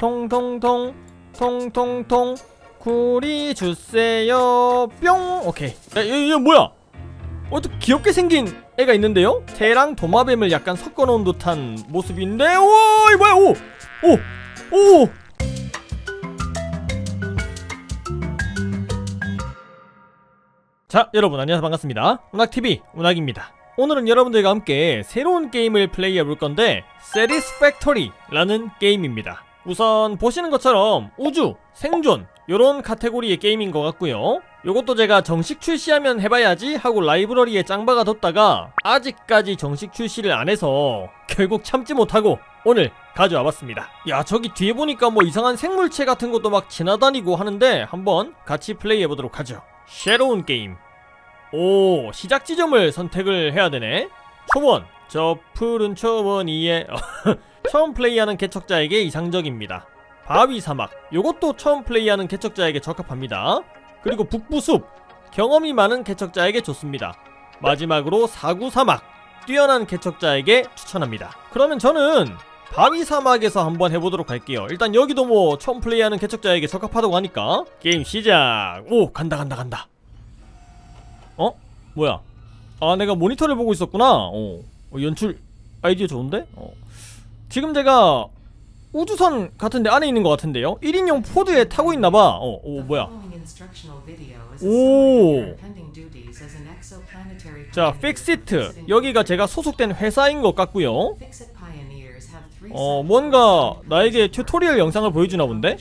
통통통 통통통 구리 주세요. 뿅! 오케이. 야, 얘, 얘 뭐야? 어또 귀엽게 생긴 애가 있는데요? 새랑 도마뱀을 약간 섞어놓은 듯한 모습인데 오이 뭐야 오 오 오! 자 여러분 안녕하세요. 반갑습니다. 운학TV 운학입니다. 오늘은 여러분들과 함께 새로운 게임을 플레이해 볼 건데 Satisfactory라는 게임입니다 우선 보시는 것처럼 우주, 생존 요런 카테고리의 게임인 것 같고요. 요것도 제가 정식 출시하면 해봐야지 하고 라이브러리에 짱박아 뒀다가 아직까지 정식 출시를 안 해서 결국 참지 못하고 오늘 가져와 봤습니다. 야 저기 뒤에 보니까 뭐 이상한 생물체 같은 것도 막 지나다니고 하는데 한번 같이 플레이 해 보도록 하죠. 새로운 게임. 오 시작 지점을 선택을 해야 되네. 초원. 저 푸른 초원 위에 처음 플레이하는 개척자에게 이상적입니다 바위 사막 요것도 처음 플레이하는 개척자에게 적합합니다 그리고 북부 숲 경험이 많은 개척자에게 좋습니다 마지막으로 사구 사막 뛰어난 개척자에게 추천합니다 그러면 저는 바위 사막에서 한번 해보도록 할게요 일단 여기도 뭐 처음 플레이하는 개척자에게 적합하다고 하니까 게임 시작 오 간다 간다 간다 어? 뭐야? 아 내가 모니터를 보고 있었구나. 어. 어, 연출 아이디어 좋은데? 어. 지금 제가 우주선 같은데 안에 있는 것 같은데요? 1인용 포드에 타고 있나봐. 어, 오 뭐야? 오. 자, 픽시트. 여기가 제가 소속된 회사인 것 같고요. 어, 뭔가 나에게 튜토리얼 영상을 보여주나 본데?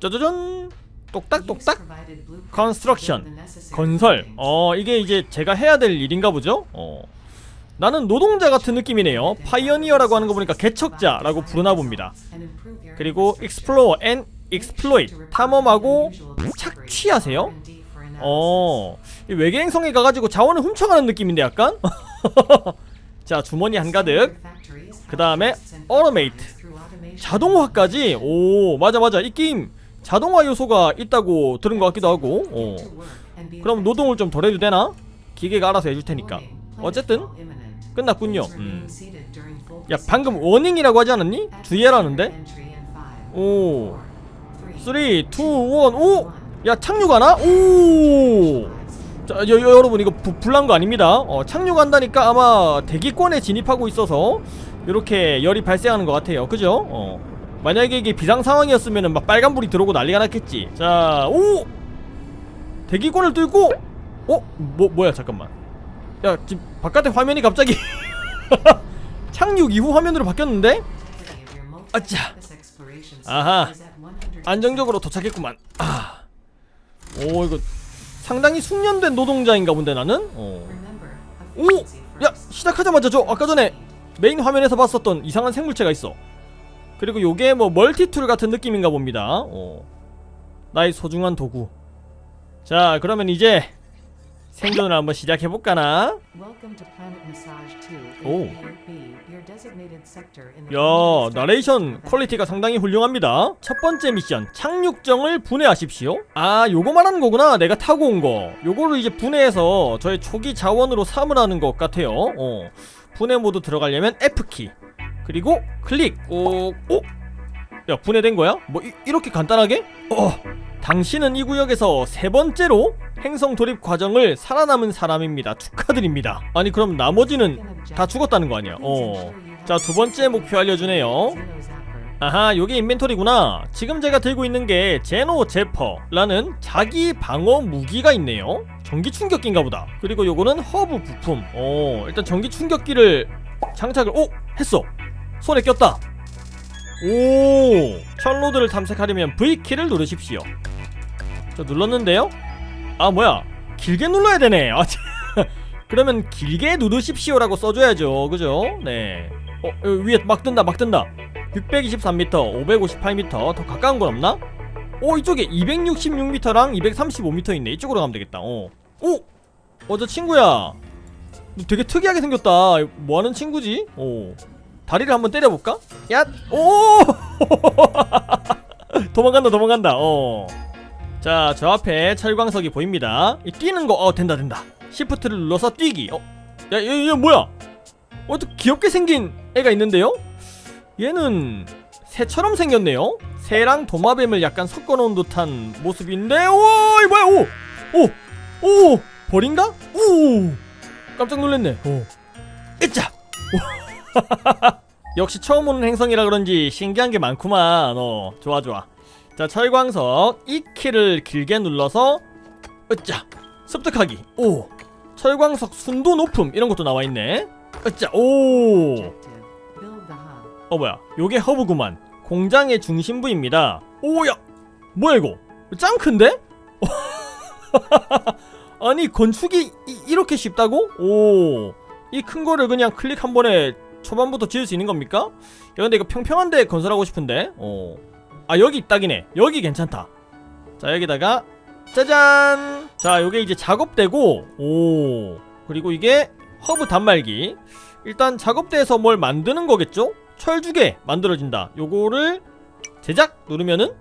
짜자잔. 똑딱똑딱. 컨스트럭션. 건설. 어, 이게 이제 제가 해야 될 일인가 보죠? 어. 나는 노동자 같은 느낌이네요. 파이어니어라고 하는 거 보니까 개척자라고 부르나 봅니다. 그리고 explore and exploit. 탐험하고 착취하세요? 어. 이 외계 행 성에 가가지고 자원을 훔쳐가는 느낌인데 약간? 자, 주머니 한가득. 그 다음에 automate. 자동화까지? 오, 맞아, 맞아. 이 게임 자동화 요소가 있다고 들은 것 같기도 하고. 어. 그럼 노동을 좀 덜 해도 되나? 기계가 알아서 해줄 테니까. 어쨌든 끝났군요. 음. 야 방금 워닝이라고 하지 않았니? 주의하라는데? 오. 3, 2, 1, 오! 야 착륙하나? 오! 자 여, 여, 여 러분 이거 부, 불난 거 아닙니다. 어, 착륙한다니까 아마 대기권에 진입하고 있어서 이렇게 열이 발생하는 것 같아요. 그죠? 어. 만약에 이게 비상 상황이었으면 막 빨간불이 들어오고 난리가 났겠지. 자, 오! 대기권을 뚫고 어? 뭐 뭐야 잠깐만 야 지금 바깥에 화면이 갑자기 착륙 이후 화면으로 바뀌었는데 아차 아하 안정적으로 도착했구만 아. 오 이거 상당히 숙련된 노동자인가 본데 나는 어. 오! 야 시작하자마자 저 아까 전에 메인 화면에서 봤었던 이상한 생물체가 있어 그리고 요게 뭐 멀티툴 같은 느낌인가 봅니다 어. 나의 소중한 도구 자 그러면 이제 생존을 한번 시작해 볼까나? 오. 야 나레이션 퀄리티가 상당히 훌륭합니다. 첫 번째 미션 착륙정을 분해하십시오. 아 요거 말하는 거구나. 내가 타고 온 거. 요거를 이제 분해해서 저의 초기 자원으로 삼으라는 것 같아요. 어. 분해 모드 들어가려면 F키 그리고 클릭. 오, 오? 야 분해된 거야? 뭐 이, 렇게 간단하게? 어. 당신은 이 구역에서 세 번째로 행성 돌입 과정을 살아남은 사람입니다. 축하드립니다. 아니 그럼 나머지는 다 죽었다는 거 아니야? 어. 자 두 번째 목표 알려주네요. 아하 요게 인벤토리구나. 지금 제가 들고 있는 게 제노 제퍼라는 자기 방어 무기가 있네요. 전기 충격기인가 보다. 그리고 요거는 허브 부품. 어 일단 전기 충격기를 장착을 오 했어. 손에 꼈다. 오 철로드를 탐색하려면 V키를 누르십시오. 저 눌렀는데요? 아 뭐야 길게 눌러야 되네 아, 그러면 길게 누르십시오라고 써줘야죠 그죠? 네 어, 여기 위에 막 뜬다 막 뜬다 623m 558m 더 가까운 건 없나? 어 이쪽에 266m랑 235m 있네 이쪽으로 가면 되겠다 어. 오! 어저 친구야 너 되게 특이하게 생겼다 뭐하는 친구지? 오 다리를 한번 때려볼까? 야! 오! 도망간다 도망간다 어 자, 저 앞에 철광석이 보입니다. 이 뛰는 거, 어, 된다, 된다. 시프트를 눌러서 뛰기. 어, 야, 얘, 얘 뭐야? 어, 또 귀엽게 생긴 애가 있는데요? 얘는 새처럼 생겼네요. 새랑 도마뱀을 약간 섞어놓은 듯한 모습인데 오 이 뭐야? 오 오 오! 벌인가? 오! 깜짝 놀랐네. 오. 으짜! 역시 처음 오는 행성이라 그런지 신기한 게 많구만. 어 좋아 좋아 자 철광석 이 키를 길게 눌러서 으짜 습득하기. 오. 철광석 순도 높음 이런 것도 나와 있네. 으짜 오어 뭐야. 요게 허브구만. 공장의 중심부입니다. 오야. 뭐야 이거? 짱 큰데? 아니 건축이 이, 렇게 쉽다고? 오 이 큰 거를 그냥 클릭 한 번에 초반부터 지을 수 있는 겁니까? 야 근데 이거 평평한데 건설하고 싶은데? 어 아 여기 딱이네. 여기 괜찮다. 자 여기다가 짜잔! 자 요게 이제 작업대고 오. 그리고 이게 허브 단말기. 일단 작업대에서 뭘 만드는 거겠죠? 철두개 만들어진다. 요거를 제작? 누르면은?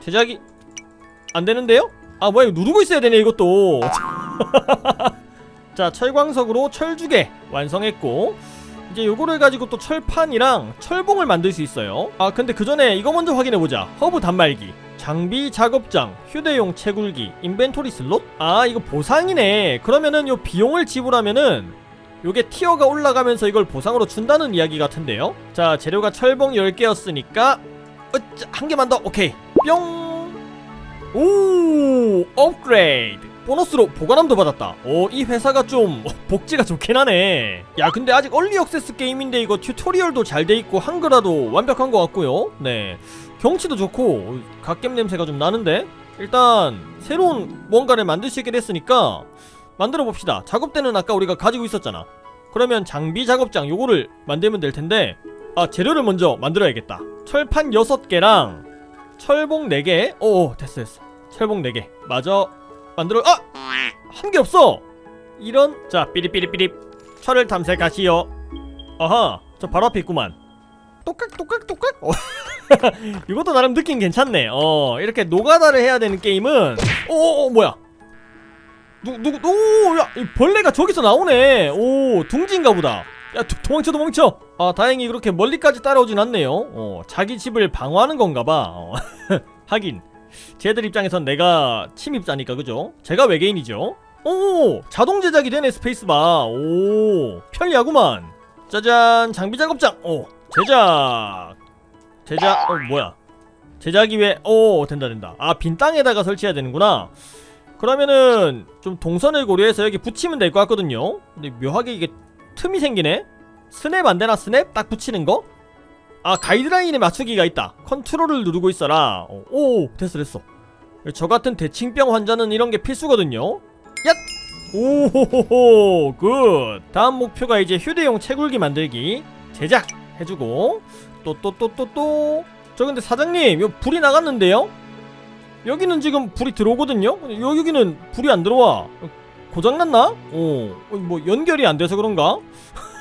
제작이 안 되는데요? 아 뭐야 이거 누르고 있어야 되네 이것도. 자 철광석으로 철두개 완성했고 이제 요거를 가지고 또 철판이랑 철봉을 만들 수 있어요. 아 근데 그 전에 이거 먼저 확인해보자. 허브 단말기 장비 작업장 휴대용 채굴기 인벤토리 슬롯? 아 이거 보상이네. 그러면은 요 비용을 지불하면은 요게 티어가 올라가면서 이걸 보상으로 준다는 이야기 같은데요. 자 재료가 철봉 10개였으니까 으짜 한 개만 더. 오케이. 뿅 오 업그레이드 보너스로 보관함도 받았다. 오 이 회사가 좀 복지가 좋긴 하네. 야 근데 아직 얼리 액세스 게임인데 이거 튜토리얼도 잘 돼 있고 한글화도 완벽한 것 같고요. 네. 경치도 좋고 갓겜 냄새가 좀 나는데? 일단 새로운 뭔가를 만들 수 있게 됐으니까 만들어 봅시다. 작업대는 아까 우리가 가지고 있었잖아. 그러면 장비 작업장 요거를 만들면 될 텐데 아 재료를 먼저 만들어야겠다. 철판 6개랑 철봉 4개? 오 됐어 됐어 철봉 4개 마저 만들어 아! 한 개 없어 이런 자 삐립삐립삐립 철을 탐색하시오 아하 저 바로 앞에 있구만 똑깍 똑깍 똑깍 어. 이것도 나름 느낌 괜찮네 어 이렇게 노가다를 해야 되는 게임은 오, 오 뭐야 누, 누구, 오, 야, 이 벌레가 저기서 나오네. 오, 둥지인가 보다. 야, 도, 도망쳐, 도망쳐. 아, 다행히 그렇게 멀리까지 따라오진 않네요. 어, 자기 집을 방어하는 건가 봐. 어, 하긴. 쟤들 입장에선 내가 침입자니까, 그죠? 제가 외계인이죠. 오, 자동 제작이 되네, 스페이스바. 오, 편리하구만. 짜잔, 장비 작업장. 오, 제작. 제작, 어, 뭐야. 제작이 왜, 오, 된다, 된다. 아, 빈 땅에다가 설치해야 되는구나. 그러면은 좀 동선을 고려해서 여기 붙이면 될 것 같거든요 근데 묘하게 이게 틈이 생기네 스냅 안되나 스냅? 딱 붙이는 거? 아 가이드라인에 맞추기가 있다 컨트롤을 누르고 있어라 어, 오 됐어 됐어 저 같은 대칭병 환자는 이런 게 필수거든요 얏! 오호호호 굿 다음 목표가 이제 휴대용 채굴기 만들기 제작 해주고 또 또 또 또또 저 근데 사장님 요 불이 나갔는데요? 여기는 지금 불이 들어오거든요? 여- 여기는 불이 안 들어와. 고장났나? 어, 어, 뭐 연결이 안 돼서 그런가?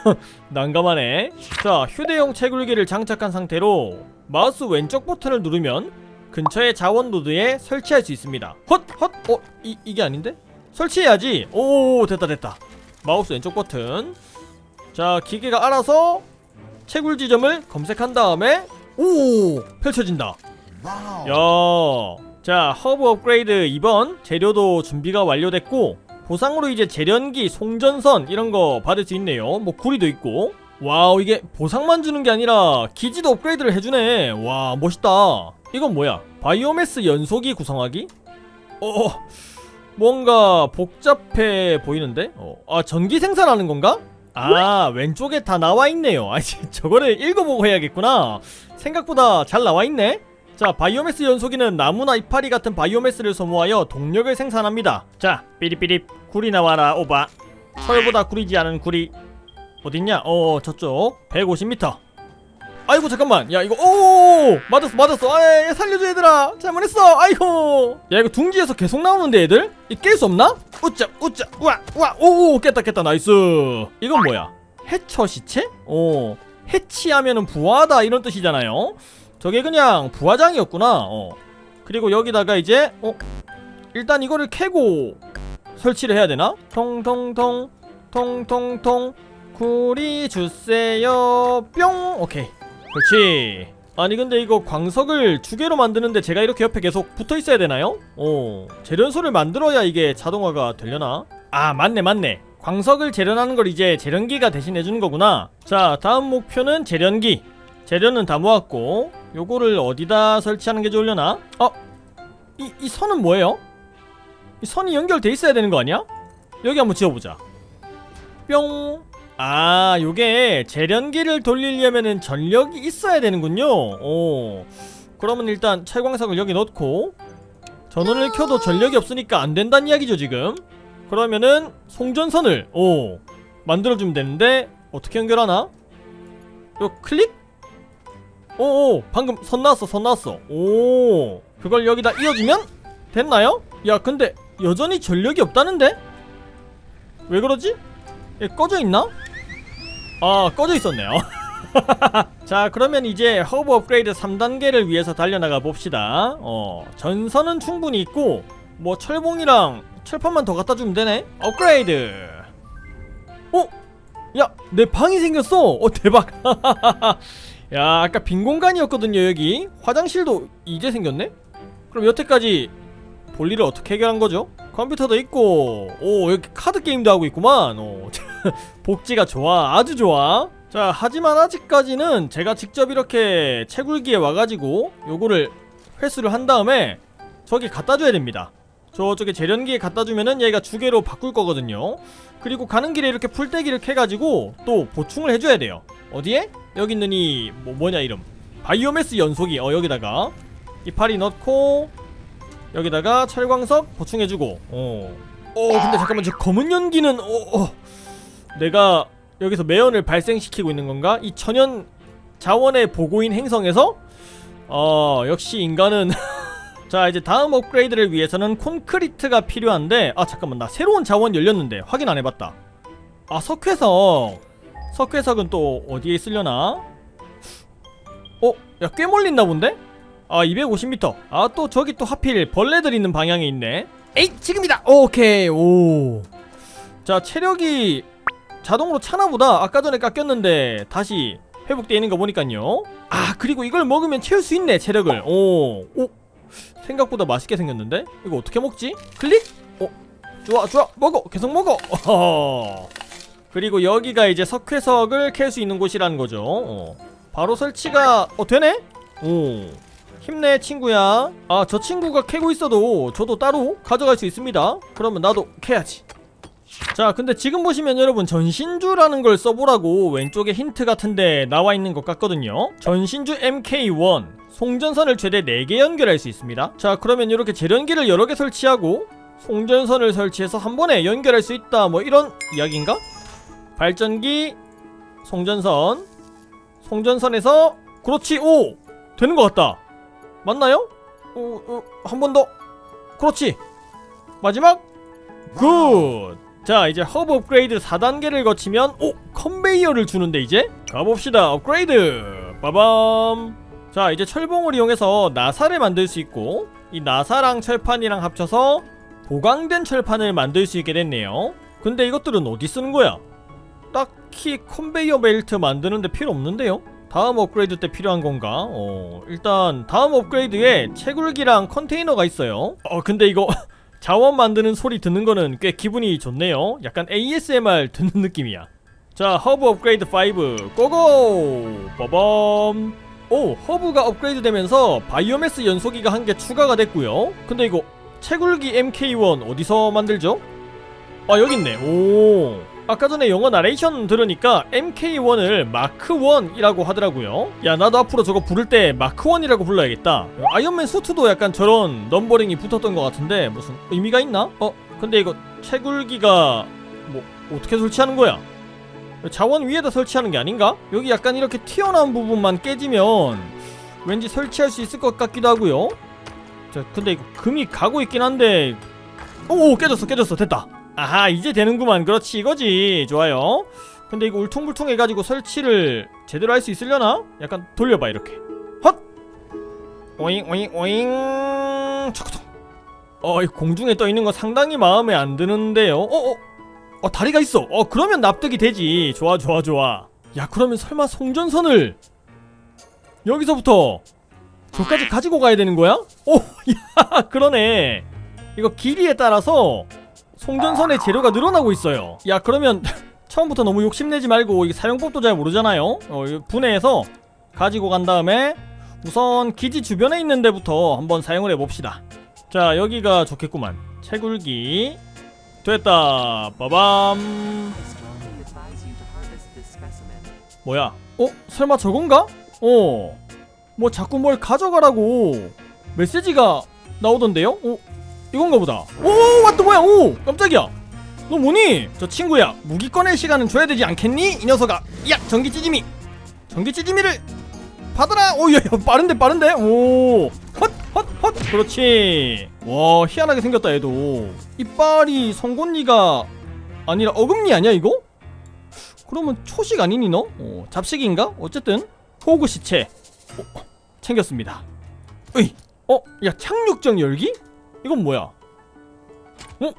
난감하네. 자, 휴대용 채굴기를 장착한 상태로 마우스 왼쪽 버튼을 누르면 근처의 자원 노드에 설치할 수 있습니다. 헛! 헛! 어, 이, 이게 아닌데? 설치해야지. 오, 됐다, 됐다. 마우스 왼쪽 버튼. 자, 기계가 알아서 채굴 지점을 검색한 다음에 오, 펼쳐진다. 야, 자 허브 업그레이드 2번 재료도 준비가 완료됐고 보상으로 이제 재련기, 송전선 이런 거 받을 수 있네요. 뭐 구리도 있고. 와우 이게 보상만 주는 게 아니라 기지도 업그레이드를 해주네. 와 멋있다. 이건 뭐야? 바이오매스 연소기 구성하기? 어, 뭔가 복잡해 보이는데? 어, 아 전기 생산하는 건가? 아 왼쪽에 다 나와 있네요. 아 저거를 읽어보고 해야겠구나. 생각보다 잘 나와 있네. 자, 바이오매스 연소기는 나무나 이파리 같은 바이오매스를 소모하여 동력을 생산합니다. 자, 삐립삐립 구리 나와라 오바. 철보다 구리지 않은 구리 어딨냐? 어, 저쪽 150m. 아이고 잠깐만, 야 이거 오 맞았어 맞았어. 아 살려줘 얘들아. 잘못했어. 아이고. 야 이거 둥지에서 계속 나오는데 애들? 이깰 수 없나? 우짜 우짜 우와 우와 오오 깼다 깼다 나이스. 이건 뭐야? 해처 시체? 어 해치하면은 부하다 이런 뜻이잖아요. 저게 그냥 부화장이었구나. 어. 그리고 여기다가 이제 어? 일단 이거를 캐고 설치를 해야 되나? 통통통 통통통. 구리 주세요. 뿅! 오케이. 그렇지. 아니 근데 이거 광석을 두 개로 만드는데 제가 이렇게 옆에 계속 붙어 있어야 되나요? 어. 재련소를 만들어야 이게 자동화가 되려나? 아 맞네 맞네. 광석을 재련하는 걸 이제 재련기가 대신해 주는 거구나. 자 다음 목표는 재련기. 재련은 다 모았고 요거를 어디다 설치하는 게 좋으려나? 어? 이, 이 선은 뭐예요? 이 선이 연결돼 있어야 되는 거 아니야? 여기 한번 지어보자 뿅 아, 요게 재련기를 돌리려면은 전력이 있어야 되는군요. 오. 그러면 일단 철광석을 여기 넣고 전원을 켜도 전력이 없으니까 안 된다는 이야기죠, 지금. 그러면은 송전선을 오 만들어 주면 되는데 어떻게 연결하나? 요 클릭? 오오 방금 선 나왔어 선 나왔어 오 그걸 여기다 이어주면 됐나요? 야 근데 여전히 전력이 없다는데? 왜 그러지? 얘 꺼져 있나? 아 꺼져 있었네요 자 그러면 이제 허브 업그레이드 3단계를 위해서 달려나가 봅시다 어 전선은 충분히 있고 뭐 철봉이랑 철판만 더 갖다 주면 되네 업그레이드 어? 야 내 방이 생겼어 어 대박 야 아까 빈 공간이었거든요 여기. 화장실도 이제 생겼네? 그럼 여태까지 볼일을 어떻게 해결한 거죠? 컴퓨터도 있고. 오 여기 카드 게임도 하고 있구만. 오 복지가 좋아. 아주 좋아. 자 하지만 아직까지는 제가 직접 이렇게 채굴기에 와가지고 요거를 회수를 한 다음에 저기 갖다 줘야 됩니다. 저쪽에 재련기에 갖다 주면은 얘가 주개로 바꿀 거거든요. 그리고 가는 길에 이렇게 풀떼기를 캐가지고 또 보충을 해줘야 돼요. 어디에? 여기 있는 이 뭐, 뭐냐 이름? 바이오매스 연속이 어 여기다가. 이파리 넣고 여기다가 철광석 보충해주고. 어. 어 근데 잠깐만 저 검은 연기는 어, 어. 내가 여기서 매연을 발생시키고 있는 건가? 이 천연 자원의 보고인 행성에서? 어 역시 인간은. 자 이제 다음 업그레이드를 위해서는 콘크리트가 필요한데 아 잠깐만 나 새로운 자원 열렸는데 확인 안 해봤다. 아 석회석 석회석은 또 어디에 있으려나? 어? 야 꽤 멀리 있나 본데? 아 250m 아 또 저기 또 하필 벌레들 있는 방향에 있네. 에이 지금이다! 오케이 오자 체력이 자동으로 차나보다. 아까 전에 깎였는데 다시 회복되어 있는 거 보니까요. 아 그리고 이걸 먹으면 채울 수 있네 체력을. 오, 오. 생각보다 맛있게 생겼는데? 이거 어떻게 먹지? 클릭? 어? 좋아 좋아. 먹어. 계속 먹어. 어허. 그리고 여기가 이제 석회석을 캘 수 있는 곳이라는 거죠. 어. 바로 설치가 어 되네? 오. 힘내 친구야. 아 저 친구가 캐고 있어도 저도 따로 가져갈 수 있습니다. 그러면 나도 캐야지. 자 근데 지금 보시면 여러분 전신주라는 걸 써보라고 왼쪽에 힌트 같은데 나와 있는 것 같거든요. 전신주 MK1 송전선을 최대 4개 연결할 수 있습니다. 자 그러면 이렇게 재련기를 여러 개 설치하고 송전선을 설치해서 한 번에 연결할 수 있다. 뭐 이런 이야기인가? 발전기 송전선 송전선에서 그렇지 오 되는 것 같다 맞나요? 한 번 더 그렇지 마지막 굿! 자 이제 허브 업그레이드 4단계를 거치면 오! 컨베이어를 주는데 이제? 가봅시다 업그레이드 빠밤 자 이제 철봉을 이용해서 나사를 만들 수 있고 이 나사랑 철판이랑 합쳐서 보강된 철판을 만들 수 있게 됐네요 근데 이것들은 어디 쓰는 거야? 딱히 컨베이어 벨트 만드는데 필요 없는데요? 다음 업그레이드 때 필요한 건가? 어, 일단 다음 업그레이드에 채굴기랑 컨테이너가 있어요. 어, 근데 이거 자원 만드는 소리 듣는 거는 꽤 기분이 좋네요. 약간 ASMR 듣는 느낌이야. 자, 허브 업그레이드 5 고고! 빠밤. 오, 허브가 업그레이드 되면서 바이오매스 연소기가 한 개 추가가 됐고요. 근데 이거 채굴기 MK1 어디서 만들죠? 아, 여기 있네. 오. 아까 전에 영어 나레이션 들으니까 MK1을 마크1이라고 하더라고요. 야, 나도 앞으로 저거 부를 때 마크1이라고 불러야겠다. 아이언맨 수트도 약간 저런 넘버링이 붙었던 것 같은데 무슨 의미가 있나? 어, 근데 이거 채굴기가 뭐 어떻게 설치하는 거야? 자원 위에다 설치하는 게 아닌가? 여기 약간 이렇게 튀어나온 부분만 깨지면 왠지 설치할 수 있을 것 같기도 하고요. 자, 근데 이거 금이 가고 있긴 한데 오, 깨졌어, 깨졌어, 됐다. 아하 이제 되는구만. 그렇지 이거지. 좋아요. 근데 이거 울퉁불퉁 해가지고 설치를 제대로 할 수 있으려나? 약간 돌려봐 이렇게. 헛! 오잉 오잉 오잉. 초코통 어이 공중에 떠있는 거 상당히 마음에 안 드는데요. 어어 어, 다리가 있어. 어 그러면 납득이 되지. 좋아 좋아 좋아. 야 그러면 설마 송전선을 여기서부터 저까지 가지고 가야 되는 거야? 오, 야, 그러네. 이거 길이에 따라서 송전선의 재료가 늘어나고 있어요. 야, 그러면 처음부터 너무 욕심내지 말고 이 사용법도 잘 모르잖아요. 어, 분해해서 가지고 간 다음에 우선 기지 주변에 있는 데부터 한번 사용을 해봅시다. 자, 여기가 좋겠구만. 채굴기. 됐다. 빠밤. 뭐야? 어? 설마 저건가? 어. 뭐 자꾸 뭘 가져가라고 메시지가 나오던데요? 어? 이건가 보다. 오, 왔다 뭐야? 오, 깜짝이야. 너 뭐니? 저 친구야. 무기 꺼낼 시간은 줘야 되지 않겠니? 이 녀석아. 야, 전기 찌짐이. 전기 찌짐이를 받아라. 오, 야, 야, 빠른데 빠른데. 오. 헛, 헛, 헛. 그렇지. 와, 희한하게 생겼다 얘도. 이빨이 송곳니가 아니라 어금니 아니야 이거? 그러면 초식 아니니 너? 어, 잡식인가? 어쨌든 호구 시체 어, 챙겼습니다. 으이, 어, 야 착륙정 열기? 이건 뭐야? 어?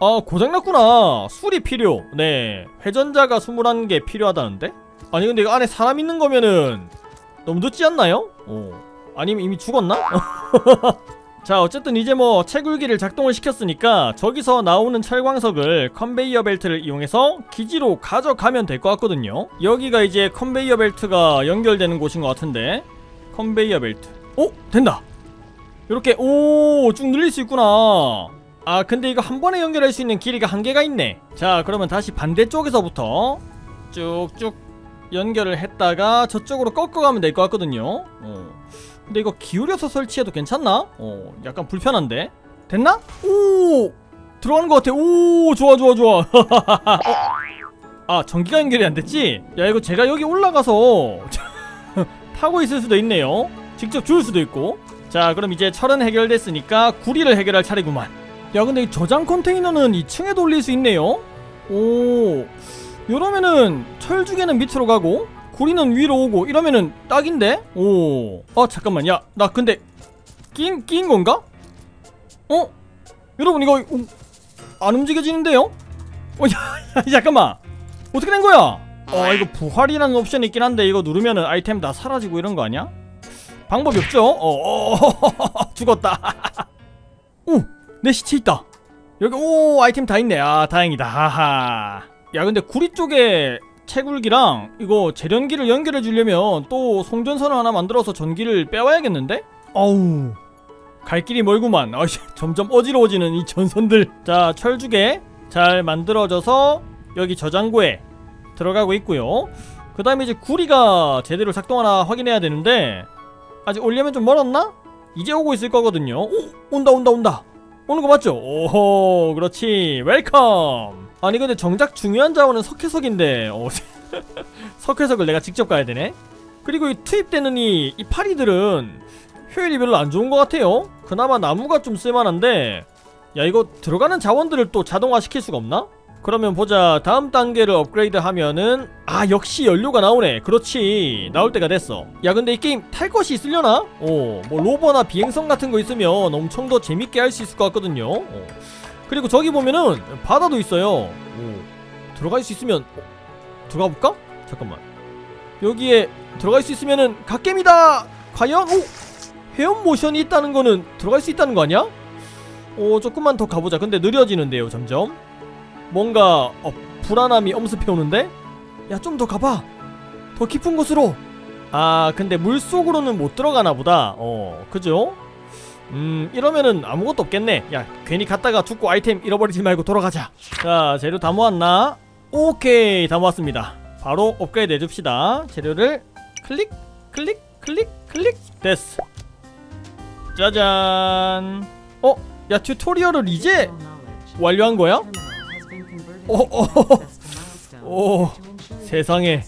아 고장났구나. 수리 필요. 네, 회전자가 21개 필요하다는데? 아니 근데 이거 안에 사람 있는 거면은 너무 늦지 않나요? 어, 아니면 이미 죽었나? 자 어쨌든 이제 뭐 채굴기를 작동을 시켰으니까 저기서 나오는 철광석을 컨베이어 벨트를 이용해서 기지로 가져가면 될 것 같거든요 여기가 이제 컨베이어 벨트가 연결되는 곳인 것 같은데 컨베이어 벨트 오 된다 이렇게 오 쭉 늘릴 수 있구나 아 근데 이거 한 번에 연결할 수 있는 길이가 한계가 있네 자 그러면 다시 반대쪽에서부터 쭉쭉 연결을 했다가 저쪽으로 꺾어가면 될 것 같거든요 어. 근데 이거 기울여서 설치해도 괜찮나? 어, 약간 불편한데. 됐나? 오! 들어가는 것 같아. 오, 좋아, 좋아, 좋아. 어? 아, 전기가 연결이 안 됐지? 야, 이거 제가 여기 올라가서 타고 있을 수도 있네요. 직접 주울 수도 있고. 자, 그럼 이제 철은 해결됐으니까 구리를 해결할 차례구만. 야, 근데 이 저장 컨테이너는 2층에 돌릴 수 있네요. 오, 이러면은 철 주개는 밑으로 가고 구리는 위로 오고 이러면은 딱인데? 오. 어 잠깐만 야 나 근데 끼인, 끼인 건가? 어? 여러분 이거 어, 안 움직여지는데요? 어 야, 야, 잠깐만 어떻게 된 거야? 어 이거 부활이라는 옵션이 있긴 한데 이거 누르면은 아이템 다 사라지고 이런 거 아니야? 방법이 없죠? 어, 어 죽었다. 오 내 시체 있다. 여기 오 아이템 다 있네. 아 다행이다. 하하. 야 근데 구리 쪽에 채굴기랑 이거 재련기를 연결해 주려면 또 송전선을 하나 만들어서 전기를 빼와야겠는데? 어우 갈 길이 멀구만. 아 점점 어지러워지는 이 전선들. 자 철주개 잘 만들어져서 여기 저장고에 들어가고 있고요. 그 다음에 이제 구리가 제대로 작동하나 확인해야 되는데 아직 올려면 좀 멀었나? 이제 오고 있을 거거든요 오 온다 온다 온다 오는 거 맞죠? 오호 그렇지 웰컴 아니 근데 정작 중요한 자원은 석회석인데 어, 석회석을 내가 직접 가야 되네 그리고 이 투입되는 이, 이 파리들은 효율이 별로 안 좋은 것 같아요 그나마 나무가 좀 쓸만한데 야 이거 들어가는 자원들을 또 자동화 시킬 수가 없나? 그러면 보자 다음 단계를 업그레이드 하면은 아 역시 연료가 나오네 그렇지 나올 때가 됐어 야 근데 이 게임 탈 것이 있으려나? 어뭐 로버나 비행선 같은 거 있으면 엄청 더 재밌게 할 수 있을 것 같거든요 어. 그리고 저기 보면은 바다도 있어요 오. 들어갈 수 있으면 어, 들어가 볼까? 잠깐만 여기에 들어갈 수 있으면은 갓겜이다 과연? 오! 회원 모션이 있다는 거는 들어갈 수 있다는 거 아니야? 오 조금만 더 가보자 근데 느려지는데요 점점 뭔가 어, 불안함이 엄습해오는데? 야 좀 더 가봐 더 깊은 곳으로 아 근데 물속으로는 못 들어가나 보다 어 그죠? 음 이러면은 아무것도 없겠네 야 괜히 갔다가 죽고 아이템 잃어버리지 말고 돌아가자 자 재료 다 모았나? 오케이 다 모았습니다 바로 업그레이드 해줍시다 재료를 클릭 클릭 클릭 클릭 됐어 짜잔 어? 야 튜토리얼을 이제. 완료한 거야? 오, into 오, 오, ensure that 세상에.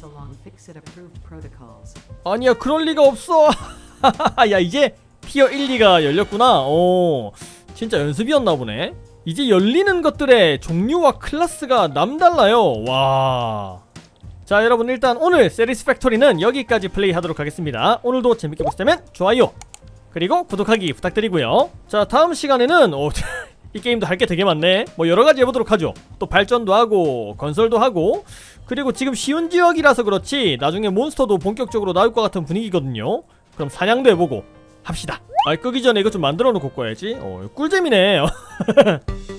아니야 그럴 리가 없어. 야 이제 티어 1, 2가 열렸구나. 오 진짜 연습이었나 보네. 이제 열리는 것들의 종류와 클래스가 남달라요. 와. 자 여러분 일단 오늘 세리스 팩토리는 여기까지 플레이하도록 하겠습니다. 오늘도 재밌게 보셨다면 좋아요 그리고 구독하기 부탁드리고요. 자 다음 시간에는 어, 이 게임도 할 게 되게 많네. 뭐 여러가지 해보도록 하죠. 또 발전도 하고 건설도 하고. 그리고 지금 쉬운 지역이라서 그렇지 나중에 몬스터도 본격적으로 나올 것 같은 분위기거든요. 그럼 사냥도 해보고 합시다. 아 끄기 전에 이거 좀 만들어 놓고 꺼야지. 어 꿀잼이네